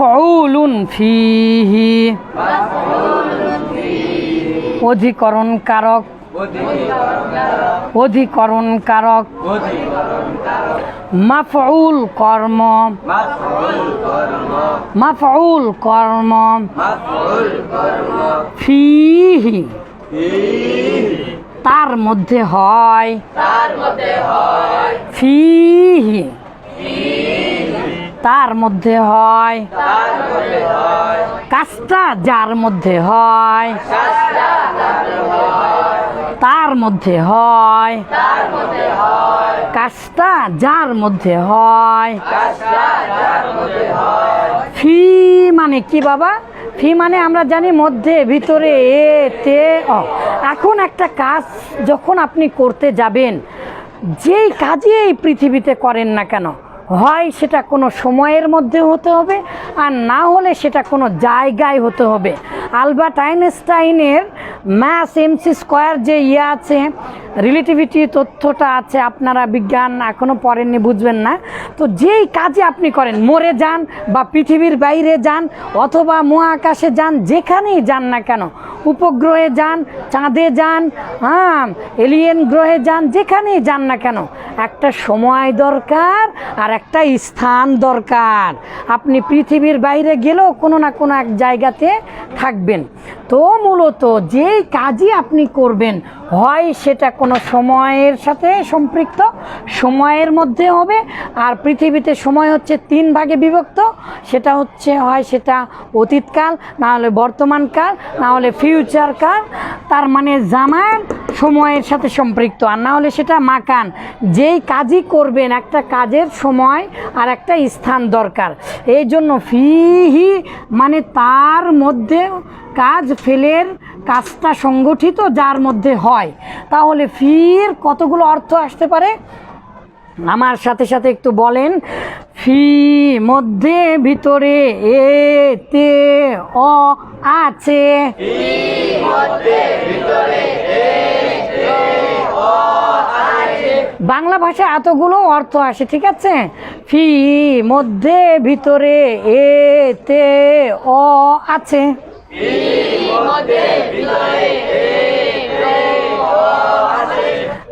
মাফউলুন ফিহি। অধিকরণ কারক অধিকরণ কারক মাফউল কর্ম। মাফউল কর্ম। ফিহি। তার মধ্যে হয়। ফিহি। তার মধ্যে হয়। কাজটা যার মধ্যে হয়। তার মধ্যে হয়। কাজটা যার মধ্যে হয়। ফি মানে কি বাবা? ফি মানে আমরা জানি মধ্যে, ভিতরে এ তে অ। এখন একটা কাজ যখন আপনি করতে যাবেন, যেই কাজই এই পৃথিবীতে করেন না কেন হয় সেটা কোনো সময়ের মধ্যে হতে হবে আর না হলে সেটা কোনো জায়গায় হতে হবে। আলবার্ট আইনস্টাইনের ম্যাথ এমসি স্কোয়ার যে ইয়ে আছে রিলেটিভিটি তথ্যটা আছে, আপনারা বিজ্ঞান এখনও পড়েননি, বুঝবেন না। তো যেই কাজে আপনি করেন, মরে যান বা পৃথিবীর বাইরে যান অথবা মহাকাশে যান, যেখানেই যান না কেন, উপগ্রহে যান, চাঁদে যান হ্যাঁ এলিয়েন গ্রহে যান, যেখানেই যান না কেন, একটা সময় দরকার আর একটা স্থান দরকার। আপনি পৃথিবীর বাইরে গেলেও কোনো না কোনো এক জায়গাতে থাকবেন। রাখবেন তো মূলত যেই কাজই আপনি করবেন, হয় সেটা কোনো সময়ের সাথে সম্পৃক্ত, সময়ের মধ্যে হবে, আর পৃথিবীতে সময় হচ্ছে তিন ভাগে বিভক্ত, সেটা হচ্ছে হয় সেটা অতীতকাল না হলে বর্তমানকাল না হলে ফিউচার কাল তার মানে জামান, সময়ের সাথে সম্পৃক্ত, আর না হলে সেটা মাকান। যেই কাজই করবেন, একটা কাজের সময় আর একটা স্থান দরকার। এই জন্য ফিহি মানে তার মধ্যে কাজ ফেলের কাজটা সংগঠিত যার মধ্যে হয়। তাহলে ফির কতগুলো অর্থ আসতে পারে? আমার সাথে সাথে একটু বলেন, ফি মধ্যে ভিতরে এ, তে, অ আছে। বাংলা ভাষায় এতগুলো অর্থ আসে, ঠিক আছে? ফি মধ্যে ভিতরে এ, তে, অ আছে।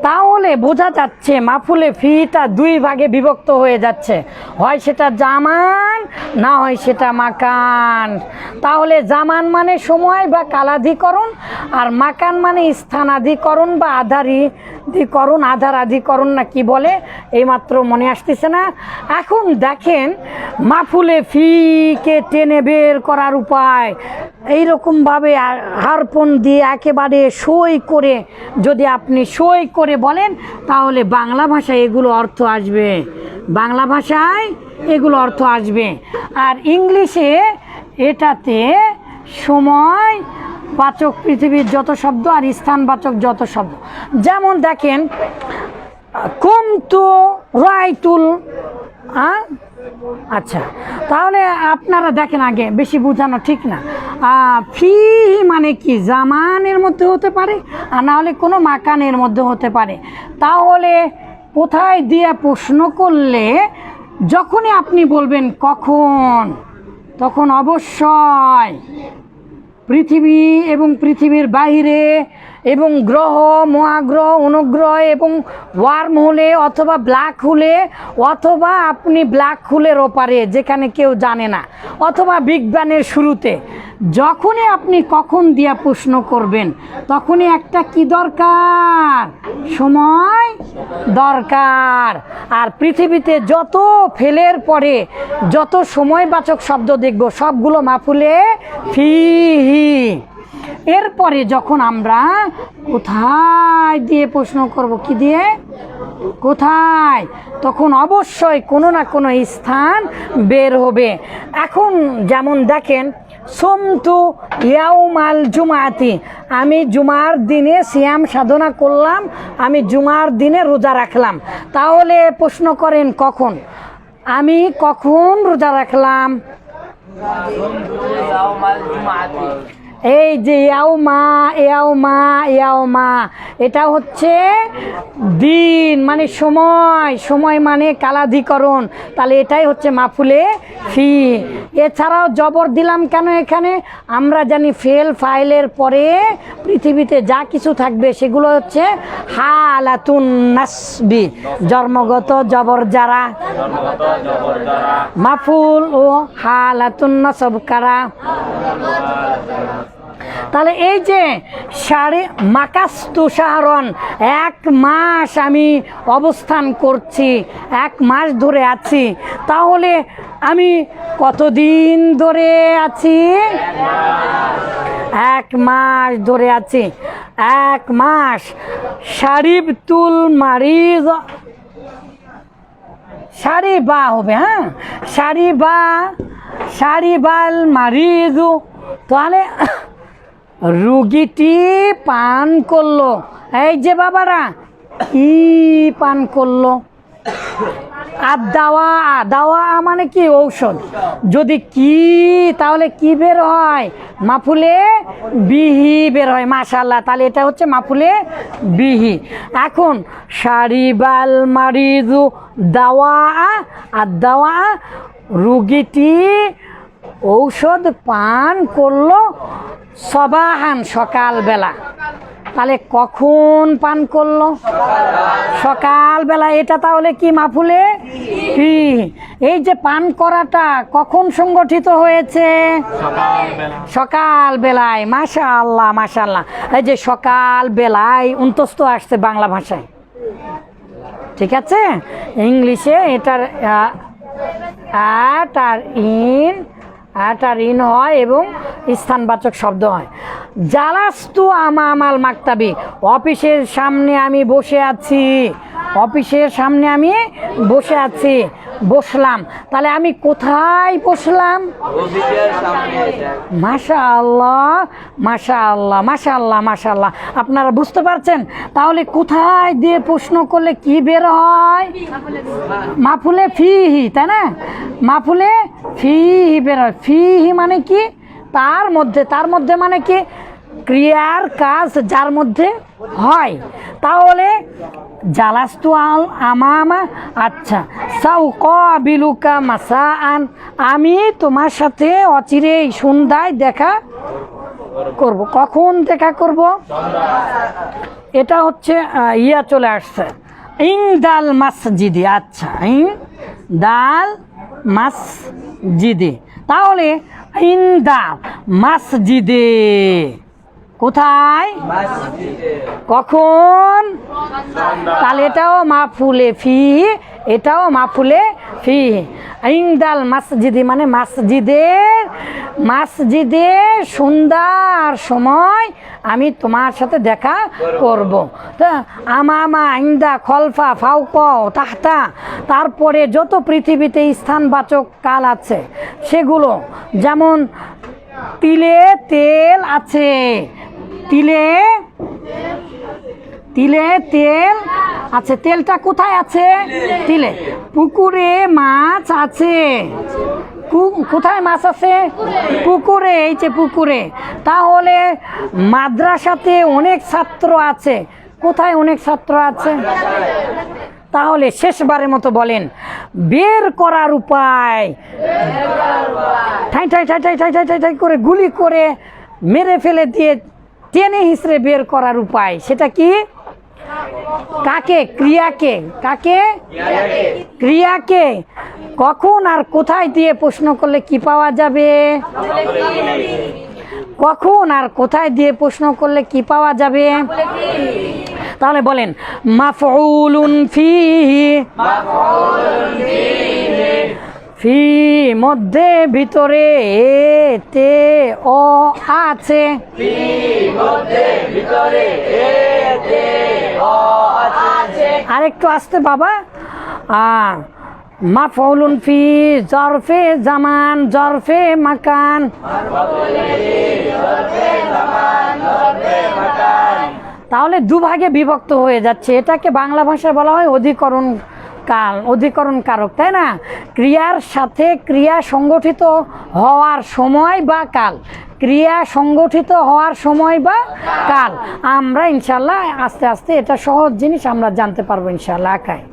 Tá তাহলে বোঝা যাচ্ছে, মাফুলে ফিটা দুই ভাগে বিভক্ত হয়ে যাচ্ছে। হয় সেটা জামান, না হয় সেটা মাকান। তাহলে জামান মানে সময় বা কালাধিকরণ, আর মাকান মানে স্থানাধিকরণ বা আধারিকরণ আধার আধিকরণ না কি বলে, এইমাত্র মনে আসতেছে না। এখন দেখেন, মাফুলে ফিকে টেনে বের করার উপায়, এইরকমভাবে হারপন দিয়ে একেবারে সই করে, যদি আপনি সই করে বলেন তাহলে বাংলা ভাষায় এগুলো অর্থ আসবে। বাংলা ভাষায় এগুলো অর্থ আসবে। আর ইংলিশে এটাতে সময়, বাচক পৃথিবীর যত শব্দ আর স্থান বাচক যত শব্দ। যেমন দেখেন, কুমতু রাইতুল হ্যাঁ আচ্ছা তাহলে আপনারা দেখেন আগে, বেশি বোঝানো ঠিক না। ফি মানে কি? জামানের মধ্যে হতে পারে, আর না হলে কোনো মাকানের মধ্যে হতে পারে। তাহলে কোথায় দিয়ে প্রশ্ন করলে যখনই আপনি বলবেন কখন, তখন অবশ্যই পৃথিবী এবং পৃথিবীর বাহিরে এবং গ্রহ, মহাগ্রহ, অনুগ্রহ এবং ওয়ার্ম হলে অথবা ব্ল্যাক হোলে অথবা আপনি ব্ল্যাক হোলের ওপারে যেখানে কেউ জানে না, অথবা বিজ্ঞানের শুরুতে। যখনই আপনি কখন দিয়া প্রশ্ন করবেন, তখনই একটা কি দরকার? সময় দরকার। আর পৃথিবীতে যত ফেলের পরে, যত সময়বাচক শব্দ দেখব, সবগুলো মাফুলে ফিহি। এরপরে যখন আমরা কোথায় দিয়ে প্রশ্ন করব, কি দিয়ে? কোথায়? তখন অবশ্যই কোনো না কোনো স্থান বের হবে। এখন যেমন দেখেন সোমতু ইয়াউমাল জুমাতি। আমি জুমার দিনে সিয়াম সাধনা করলাম, আমি জুমার দিনে রোজা রাখলাম। তাহলে প্রশ্ন করেন কখন? আমি কখন রোজা রাখলাম? এই যে ইয়াও মা ইয়াও মা ইয়াও মা, এটা হচ্ছে দিন মানে সময় সময় মানে কালাধিকরণ। তাহলে এটাই হচ্ছে মাফুলে ফি। এছাড়াও জবর দিলাম কেন এখানে? আমরা জানি ফেল ফাইলের পরে পৃথিবীতে যা কিছু থাকবে সেগুলো হচ্ছে হালাতুন নাসবি, জন্মগত জবর যারা। মাফুল ও হালাতুন নাসব কারা? তাহলে এই যে সাড়ে মাকাস্তু সাহারন এক মাস আমি অবস্থান করছি, এক মাস ধরে আছি, তাহলে আমি কতদিন ধরে আছি? এক মাস ধরে আছি, এক মাস। শারিব তুল মারিজ শাড়ি বা হবে হ্যাঁ? শাড়ি বা শাড়ি বাল মারিজু, তাহলে রুগীটি পান করল। এই যে বাবারা, কি পান করল? আর দাওয়া দাওয়া মানে কি ঔষধ? যদি কি, তাহলে কি বের হয়? মাফুলে বিহি বের হয় মাশাল্লাহ তাহলে এটা হচ্ছে মাফুলে বিহি। এখন সারিবাল মারিজু, দাওয়া, আর দাওয়া, রুগীটি ঔষধ পান করল। সবাহান সকালবেলা। তাহলে কখন পান করল? সকালবেলা এটা তাহলে কি মাফুলে? কি? এই যে পান করাটা কখন সংগঠিত হয়েছে? সকাল বেলায় মাশা আল্লাহ মাশা আল্লাহ এই যে সকাল বেলায় উন্তস্ত আসছে বাংলা ভাষায়। ঠিক আছে? ইংলিশে এটার অ্যাট আর ইন অ্যাট ঋণ হয় এবং স্থানবাচক শব্দ হয়। জালাস্তু আমা আমাল মাকতাবি। অফিসের সামনে আমি বসে আছি। অফিসের সামনে আমি বসে আছি। বসলাম। তাহলে আমি কোথায় বসলাম? মাশা আল্লাহ মাশা আল্লাহ মাশা আল্লাহ মাশা আল্লাহ আপনারা বুঝতে পারছেন? তাহলে কোথায় দিয়ে প্রশ্ন করলে কি বের হয়? মাফুলে ফিহি তাই না? মাফুলে ফিহি বের হয়। ফিহি মানে কি? তার মধ্যে তার মধ্যে মানে কি? ক্রিয়ার কাজ যার মধ্যে হয়। তাহলে জালাস্তু আল আমামা আচ্ছা। বিলুকা মাসা আন আমি তোমার সাথে অচিরেই সন্ধ্যায় দেখা করব। কখন দেখা করব? এটা হচ্ছে ইয়া চলে আসছে। ইং দাল মাসজিদি। আচ্ছা ইং দাল মাসজিদে। তাহলে ইন দাল মাসজিদে। কোথায়? কখন? তাহলে এটাও মাফুলে ফি, এটাও মাফুলে ফি। ইংদাল মাসজিদি মানে মসজিদের মসজিদের সন্ধ্যার সময় আমি তোমার সাথে দেখা করব। তা আমামা ইন্দা খলফা ফাউক তাহতা, তারপরে যত পৃথিবীতে স্থানবাচক কাল আছে, সেগুলো যেমন তিলে তেল আছে তিলে? তিলে তেল? আছে তেলটা কোথায় আছে? তিলে। পুকুরে মাছ আছে। কোথায় মাছ আছে? পুকুরে, এই যে পুকুরে। তাহলে মাদ্রাসাতে অনেক ছাত্র আছে। কোথায় অনেক ছাত্র আছে? তাহলে শেষবারের মতো বলেন, বের করার উপায়। ঠাই ঠাই ঠাই ঠাই ঠাই ঠাই ঠাই করে গুলি করে মেরে ফেলে দিয়ে টেনে হিসড়ে বের করার উপায়, সেটা কি? কাকে? ক্রিয়াকে। কাকে? ক্রিয়াকে। কখন আর কোথায় দিয়ে প্রশ্ন করলে কি পাওয়া যাবে? কখন আর কোথায় দিয়ে প্রশ্ন করলে কি পাওয়া যাবে? তাহলে বলেন, মাফউলুন ফিহি। ফি মধ্যে ভিতরে এ তে ও আছে। আরেকটু আসতে বাবা। আ মাফউলুন ফি জরফে জামান জরফে মাকান। তাহলে দুভাগে বিভক্ত হয়ে যাচ্ছে। এটাকে বাংলা ভাষায় বলা হয় অধিকরণ কাল অধিকরণ কারক তাই না? ক্রিয়ার সাথে ক্রিয়া সংগঠিত হওয়ার সময় বা কাল। ক্রিয়া সংগঠিত হওয়ার সময় বা কাল। আমরা ইনশাল্লাহ আস্তে আস্তে এটা সহজ জিনিস আমরা জানতে পারব ইনশাল্লাহ আঁকায়।